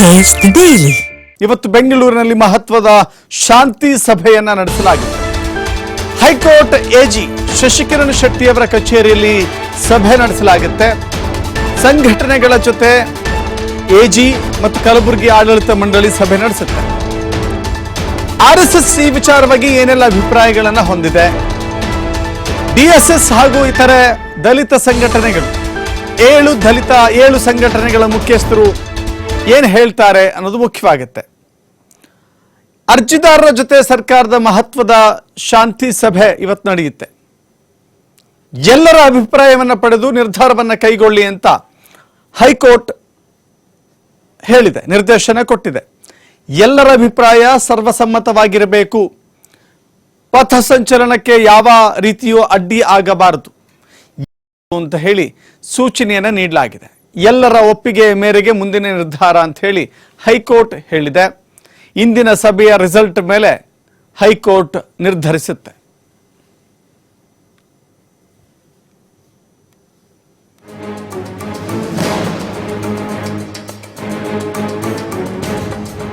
Taste daily. ಇವತ್ತು ಬೆಂಗಳೂರಿನಲ್ಲಿ ಮಹತ್ವದ ಶಾಂತಿ ಸಭೆಯನ್ನ ನಡೆಸಲಾಗಿದೆ. ಹೈಕೋರ್ಟ್ ಎಜಿ ಶಶಿಕಿರಣ್ ಶೆಟ್ಟಿಯವರ ಕಚೇರಿಯಲ್ಲಿ ಸಭೆ ನಡೆಸಲಾಗುತ್ತೆ. ಸಂಘಟನೆಗಳ ಜೊತೆ ಎಜಿ ಮತ್ತು ಕಲಬುರಗಿ ಆಡಳಿತ ಮಂಡಳಿ ಸಭೆ ನಡೆಸುತ್ತೆ. ಆರ್ ಎಸ್ ಎಸ್ ಈ ವಿಚಾರವಾಗಿ ಏನೆಲ್ಲ ಅಭಿಪ್ರಾಯಗಳನ್ನ ಹೊಂದಿದೆ? ಡಿಎಸ್ಎಸ್ ಹಾಗೂ ಇತರೆ ದಲಿತ ಸಂಘಟನೆಗಳು, ಏಳು ದಲಿತ, ಏಳು ಸಂಘಟನೆಗಳ ಮುಖ್ಯಸ್ಥರು ಏನು ಹೇಳ್ತಾರೆ ಅನ್ನೋದು ಮುಖ್ಯವಾಗುತ್ತೆ. ಅರ್ಜಿದಾರರ ಜೊತೆ ಸರ್ಕಾರದ ಮಹತ್ವದ ಶಾಂತಿ ಸಭೆ ಇವತ್ತು ನಡೆಯುತ್ತೆ. ಎಲ್ಲರ ಅಭಿಪ್ರಾಯವನ್ನು ಪಡೆದು ನಿರ್ಧಾರವನ್ನು ಕೈಗೊಳ್ಳಿ ಅಂತ ಹೈಕೋರ್ಟ್ ಹೇಳಿದೆ, ನಿರ್ದೇಶನ ಕೊಟ್ಟಿದೆ. ಎಲ್ಲರ ಅಭಿಪ್ರಾಯ ಸರ್ವಸಮ್ಮತವಾಗಿರಬೇಕು. ಪಥಸಂಚಲನಕ್ಕೆ ಯಾವ ರೀತಿಯೂ ಅಡ್ಡಿ ಆಗಬಾರದು. ಅಂತ ಹೇಳಿ ಸೂಚನೆಯನ್ನು ನೀಡಲಾಗಿದೆ. ಎಲ್ಲರ ಒಪ್ಪಿಗೆ ಮೇರೆಗೆ ಮುಂದಿನ ನಿರ್ಧಾರ ಅಂತ ಹೇಳಿ ಹೈಕೋರ್ಟ್ ಹೇಳಿದೆ. ಇಂದಿನ ಸಭೆಯ ರಿಸಲ್ಟ್ ಮೇಲೆ ಹೈಕೋರ್ಟ್ ನಿರ್ಧರಿಸುತ್ತೆ.